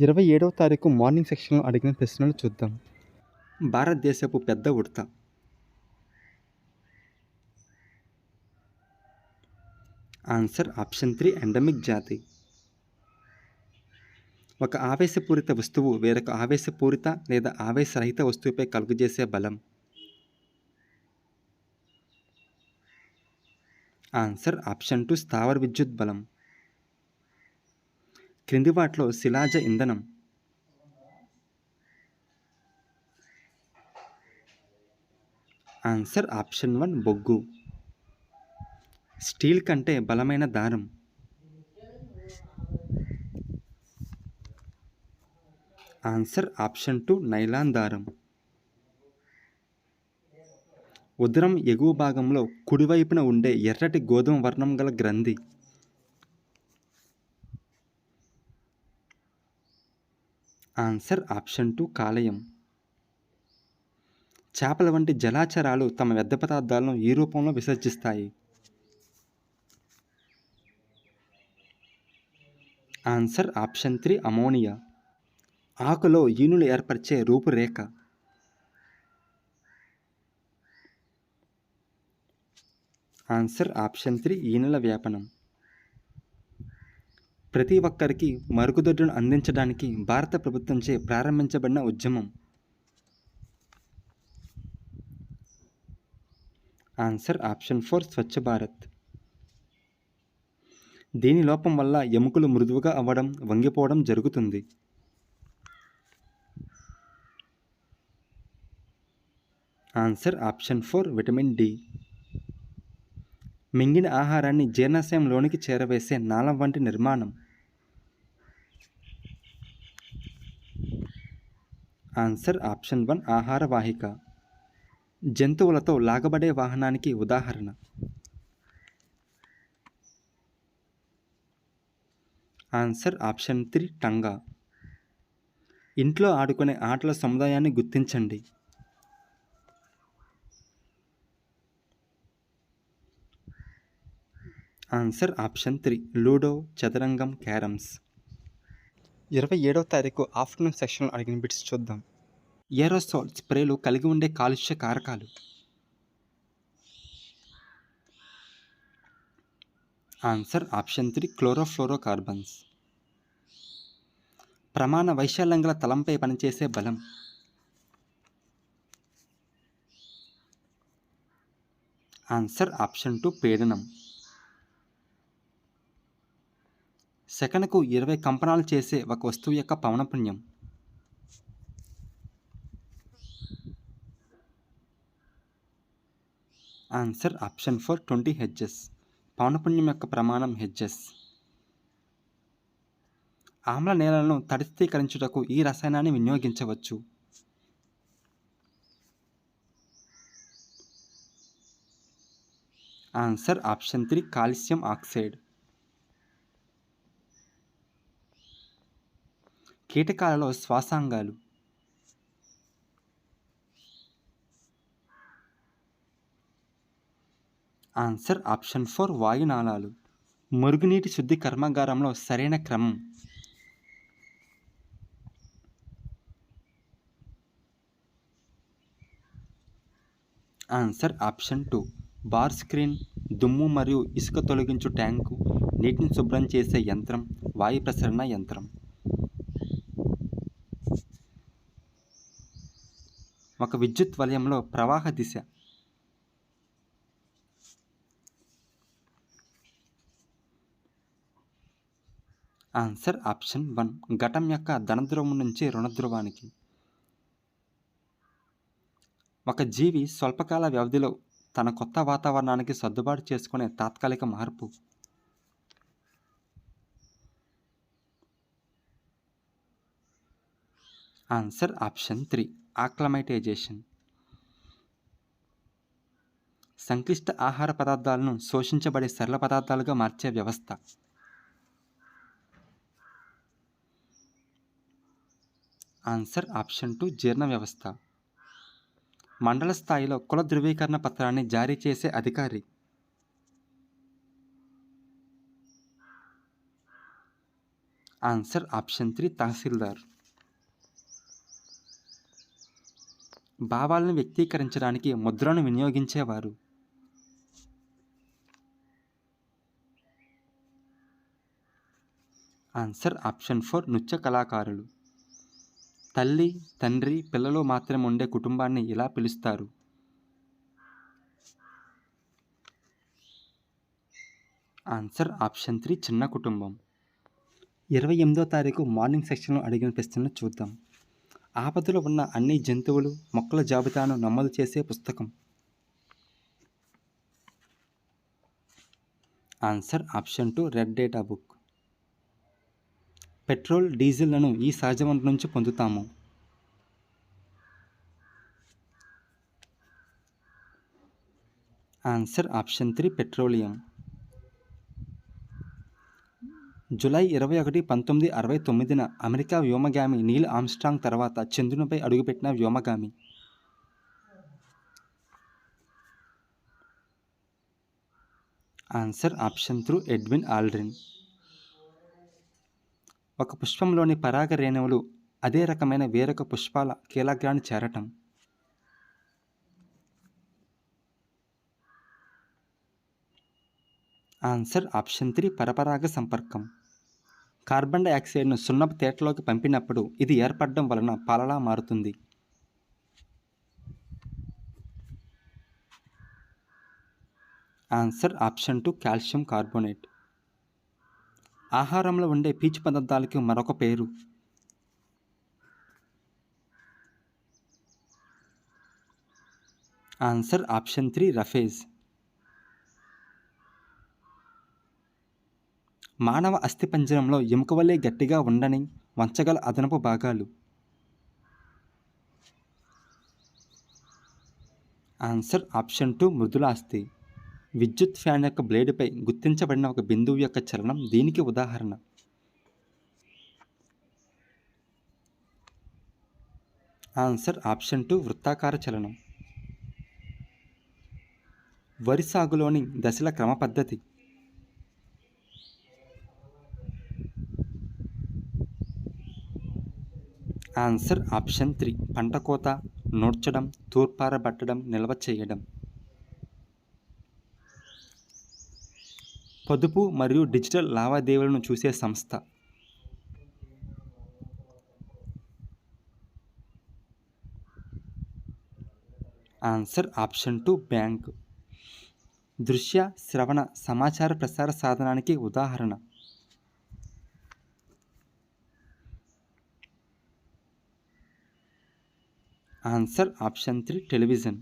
ఇరవై ఏడవ తారీఖు మార్నింగ్ సెక్షన్లో అడిగిన ప్రశ్నలు చూద్దాం. భారతదేశపు పెద్ద ఉడత. ఆన్సర్ ఆప్షన్ త్రీ ఎండమిక్ జాతి. ఒక ఆవేశపూరిత వస్తువు వేరొక ఆవేశపూరిత లేదా ఆవేశరహిత వస్తువుపై కలుగజేసే బలం. ఆన్సర్ ఆప్షన్ టూ స్థావర విద్యుత్ బలం. క్రింది వాటిలో శిలాజ ఇంధనం. ఆన్సర్ ఆప్షన్ వన్ బొగ్గు. స్టీల్ కంటే బలమైన దారం. ఆన్సర్ ఆప్షన్ టూ నైలాన్ దారం. ఉదరం ఎగువ భాగంలో కుడివైపున ఉండే ఎర్రటి గోధుమ వర్ణం గల గ్రంథి. ఆన్సర్ ఆప్షన్ టూ కాలేయం. చేపల వంటి జలాచరాలు తమ వ్యర్థ పదార్థాలను ఈ రూపంలో విసర్జిస్తాయి. Answer option three ammonia. ఆకులో ఈనులు ఏర్పరిచే రూపురేఖ. ఆన్సర్ ఆప్షన్ త్రీ ఈనుల వ్యాపనం. ప్రతి ఒక్కరికి మరుగుదొడ్డును అందించడానికి భారత ప్రభుత్వంచే ప్రారంభించబడిన ఉద్యమం. Answer option four Swachh Bharat. దీని లోపం వల్ల ఎముకలు మృదువుగా అవ్వడం వంగిపోవడం జరుగుతుంది. Answer option four vitamin D మింగిన ఆహారాన్ని జీర్ణాశయంలోనికి చేరవేసే నాళం వంటి నిర్మాణం. ఆన్సర్ ఆప్షన్ వన్ ఆహార వాహిక. జంతువులతో లాగబడే వాహనానికి ఉదాహరణ. Answer option three tonga. ఇంట్లో ఆడుకునే ఆటల సముదాయాన్ని గుర్తించండి. Answer option three. లూడో చదరంగం క్యారమ్స్. ఇరవై ఏడవ తారీఖు ఆఫ్టర్నూన్ సెక్షన్లో అడిగిన బిట్స్ చూద్దాం. ఏరోసాల్ స్ప్రేలు కలిగి ఉండే కాలుష్య కారకాలు. Answer option three chlorofluorocarbons. ప్రమాణ వైశాల్యం గల తలంపై పనిచేసే బలం. ఆన్సర్ ఆప్షన్ టూ పీడనం. సెకనుకు ఇరవై కంపనాలు చేసే ఒక వస్తువు యొక్క పవనపుణ్యం. Answer option four twenty H S పవనపుణ్యం యొక్క ప్రమాణం హెచ్ఎస్ ఆమ్ల నేలలను తడిస్థీకరించుటకు ఈ రసాయనాన్ని వినియోగించవచ్చు. Answer option three calcium oxide. కీటకాలలో శ్వాసాంగాలు. ఆన్సర్ ఆప్షన్ ఫోర్ వాయునాళాలు. మురుగునీటి శుద్ధి కర్మాగారంలో సరైన క్రమం. Answer option two bar screen దుమ్ము మరియు ఇసుక తొలగించు ట్యాంకు నీటిని శుభ్రం చేసే యంత్రం వాయు ప్రసరణ యంత్రం. ఒక విద్యుత్ వలయంలో ప్రవాహ దిశ. ఆన్సర్ ఆప్షన్ వన్ ఘటం యొక్క ధనధ్రువం నుంచి రుణధ్రువానికి. ఒక జీవి స్వల్పకాల వ్యవధిలో తన కొత్త వాతావరణానికి సర్దుబాటు చేసుకునే తాత్కాలిక మార్పు. Answer option three acclimatisation. సంక్లిష్ట ఆహార పదార్థాలను శోషించబడే సరళ పదార్థాలుగా మార్చే వ్యవస్థ. ఆన్సర్ ఆప్షన్ టూ జీర్ణ వ్యవస్థ. మండల స్థాయిలో కుల ధృవీకరణ పత్రాన్ని జారీ చేసే అధికారి. Answer option three tahsildar. భావాలను వ్యక్తీకరించడానికి ముద్రను వినియోగించేవారు. ఆన్సర్ ఆప్షన్ ఫోర్ నృత్య కళాకారులు. తల్లి తండ్రి పిల్లలు మాత్రమే ఉండే కుటుంబాన్ని ఇలా పిలుస్తారు. ఆన్సర్ ఆప్షన్ త్రీ చిన్న కుటుంబం. ఇరవై ఎనిమిదో తారీఖు మార్నింగ్ సెక్షన్లో అడిగిన ప్రశ్నలు చూద్దాం. ఆపదలో ఉన్న అన్ని జంతువులు మొక్కల జాబితాను నమోదు చేసే పుస్తకం. Answer option two red data book. Petrol డీజిల్లను ఈ సహజ వనరు నుంచి పొందుతాము. Answer option three petroleum. July ఇరవై ఒకటి పంతొమ్మిది అరవై తొమ్మిదిన అమెరికా వ్యోమగామి నీల్ ఆమ్స్ట్రాంగ్ తర్వాత చంద్రునిపై అడుగుపెట్టిన వ్యోమగామి. Answer option three Edwin Aldrin. ఒక పుష్పంలోని పరాగ రేణువులు అదే రకమైన వేరొక పుష్పాల కీలగ్రాన్ని చేరటం. ఆన్సర్ ఆప్షన్ త్రీ పరపరాగ సంపర్కం. కార్బన్ డైఆక్సైడ్ను సున్నపు తేటలోకి పంపినప్పుడు ఇది ఏర్పడడం వలన పాలలా మారుతుంది. Answer option two calcium carbonate. ఆహారంలో ఉండే పీచు పదార్థాలకి మరొక పేరు. Answer option three roughage. మానవ అస్థిపంజరంలో ఎముక వలె గట్టిగా ఉండని వంచగల అదనపు భాగాలు. ఆన్సర్ ఆప్షన్ టూ మృదులాస్థి విద్యుత్ ఫ్యాన్ యొక్క బ్లేడుపై గుర్తించబడిన ఒక బిందువు యొక్క చలనం దీనికి ఉదాహరణ. ఆన్సర్ ఆప్షన్ టూ వృత్తాకార చలనం. వరి సాగులోని దశల క్రమ పద్ధతి ఆన్సర్ ఆప్షన్ త్రీ. పంట కోత నూర్చడం తూర్పారబట్టడం నిల్వ చేయడం. పొదుపు మరియు డిజిటల్ లావాదేవీలను చూసే సంస్థ. Answer option two bank. దృశ్య శ్రవణ సమాచార ప్రసార సాధనానికి ఉదాహరణ. Answer option three television.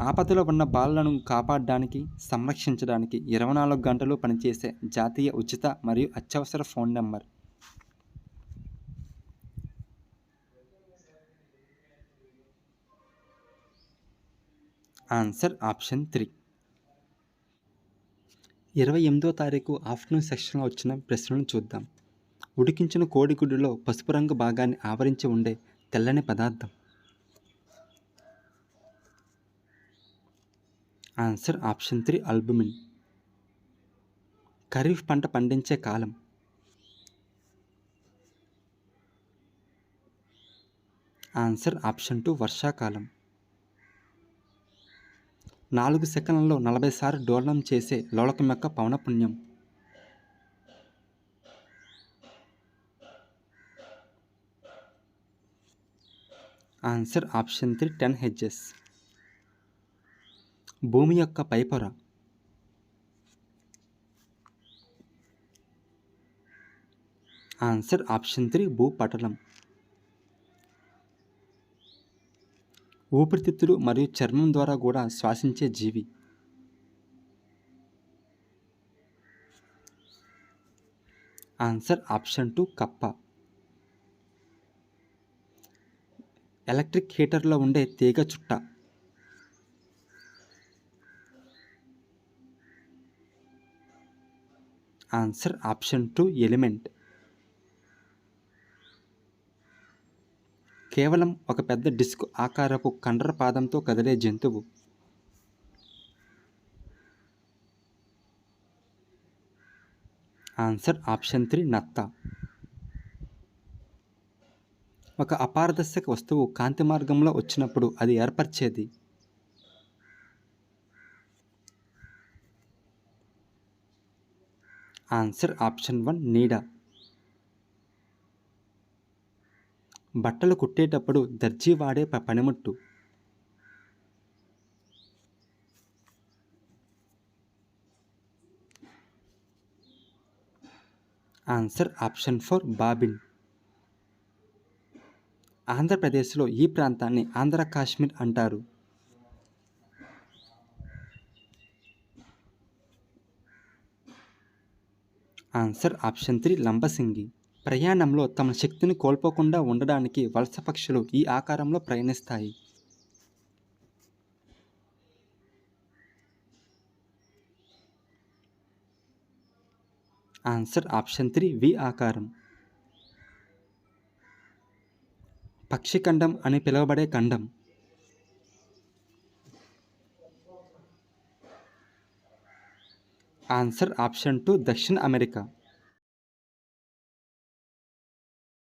ఆపదలో ఉన్న బాలలను కాపాడడానికి సంరక్షించడానికి ఇరవై నాలుగు గంటలు పనిచేసే జాతీయ ఉచిత మరియు అత్యవసర phone number. Answer option three. ఇరవై ఎనిమిదో తారీఖు ఆఫ్టర్నూన్ సెక్షన్లో వచ్చిన ప్రశ్నలను చూద్దాం. ఉడికించిన కోడిగుడ్డులో పసుపు రంగు భాగాన్ని ఆవరించి ఉండే తెల్లని పదార్థం. Answer option three albumin kharif పంట పండించే కాలం. ఆన్సర్ ఆప్షన్ టూ వర్షాకాలం. నాలుగు సెకండ్లలో నలభై సార్లు డోలనం చేసే లోలకం యొక్క పవనపుణ్యం answer option three ten hertz. భూమి యొక్క పైపొర. ఆన్సర్ ఆప్షన్ త్రీ భూపటలం. ఊపిరితిత్తులు మరియు చర్మం ద్వారా కూడా శ్వాసించే జీవి. ఆన్సర్ ఆప్షన్ టూ కప్ప. ఎలక్ట్రిక్ హీటర్లో ఉండే తీగ చుట్ట. Answer option two element. కేవలం ఒక పెద్ద డిస్క్ ఆకారపు కండర పాదంతో కదిలే జంతువు. ఆన్సర్ ఆప్షన్ త్రీ నత్త. ఒక అపారదర్శక వస్తువు కాంతి మార్గంలో వచ్చినప్పుడు అది ఏర్పరిచేది. ఆన్సర్ ఆప్షన్ వన్ నీడ. బట్టలు కుట్టేటప్పుడు దర్జీ వాడే పనిముట్టు. Answer option four bobbin. ఆంధ్రప్రదేశ్లో ఈ ప్రాంతాన్ని ఆంధ్ర కాశ్మీర్ అంటారు. Answer option three Lambasingi. ప్రయాణంలో తమ శక్తిని కోల్పోకుండా ఉండడానికి వలస పక్షులు ఈ ఆకారంలో ప్రయాణిస్తాయి. ఆన్సర్ ఆప్షన్ త్రీ వి ఆకారం. పక్షిఖండం అని పిలువబడే ఖండం. ఆన్సర్ ఆప్షన్ టు దక్షిణ అమెరికా.